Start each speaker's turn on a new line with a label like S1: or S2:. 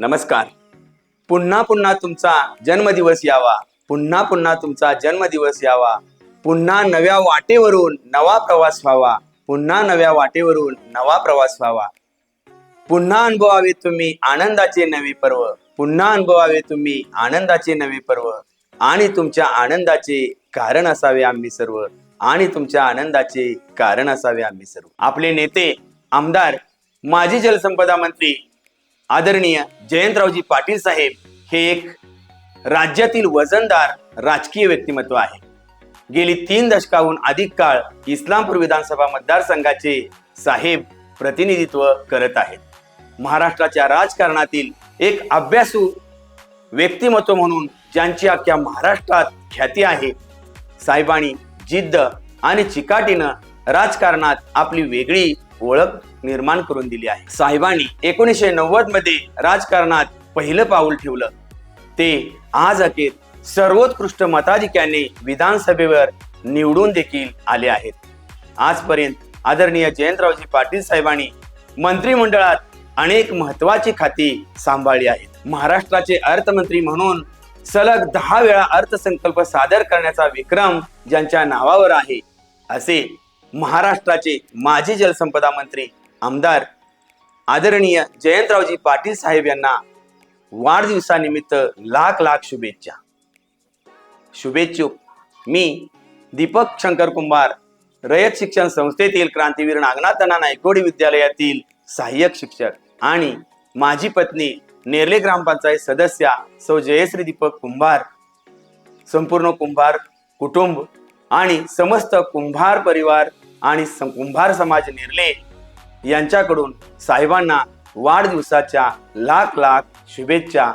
S1: नमस्कार. पुन्हा पुन्हा तुमचा जन्मदिवस यावा. पुन्हा पुन्हा तुमचा जन्मदिवस यावा. पुन्हा नव्या वाटेवरून नवा प्रवास व्हावा. पुन्हा नव्या वाटेवरून नवा प्रवास व्हावा. पुन्हा अनुभवावे तुम्ही आनंदाचे नवे पर्व. पुन्हा अनुभवावे तुम्ही आनंदाचे नवे पर्व. आणि तुमच्या आनंदाचे कारण असावे आम्ही सर्व. आणि तुमच्या आनंदाचे कारण असावे आम्ही सर्व. आपले नेते आमदार माजी जलसंपदा मंत्री आदरणीय जयंतरावजी पाटील साहेब हे एक राज्यातील वजनदार राजकीय व्यक्तिमत्व आहे. गेली तीन दशकाहून अधिक काळ इस्लामपूर विधानसभा मतदारसंघाचे साहेब प्रतिनिधित्व करत आहेत. महाराष्ट्राच्या राजकारणातील एक अभ्यासू व्यक्तिमत्व म्हणून ज्यांची अख्ख्या महाराष्ट्रात ख्याती आहे साहेबांनी जिद्द आणि चिकाटीनं राजकारणात आपली वेगळी ओळख निर्माण करून दिली आहे. साहेबांनी एकोणीसशे नव्वदमध्ये राजकारणात पहिलं पाऊल ठेवलं. ते आज अखेर सर्वोत्कृष्ट मताधिक्याने विधानसभेवर निवडून देखील आले आहेत. आजपर्यंत आदरणीय जयंतरावजी पाटील साहेबांनी मंत्रिमंडळात अनेक महत्वाची खाती सांभाळली आहेत. महाराष्ट्राचे अर्थमंत्री म्हणून सलग दहा वेळा अर्थसंकल्प सादर करण्याचा विक्रम ज्यांच्या नावावर आहे असे महाराष्ट्राचे माजी जलसंपदा मंत्री आमदार आदरणीय जयंतरावजी पाटील साहेब यांना वाढदिवसानिमित्त लाख लाख शुभेच्छा. शुभेच्छुक मी दीपक शंकर कुंभार रयत शिक्षण संस्थेतील क्रांतीवीर नागनाथना नायकोडी विद्यालयातील सहाय्यक शिक्षक आणि माझी पत्नी नेर्ले ग्रामपंचायत सदस्या सौ जयश्री दीपक कुंभार संपूर्ण कुंभार कुटुंब आणि समस्त कुंभार परिवार आणि सं- कुंभार समाज निर्ले यांच्याकडून साहेबांना वाढदिवसाच्या लाख लाख शुभेच्छा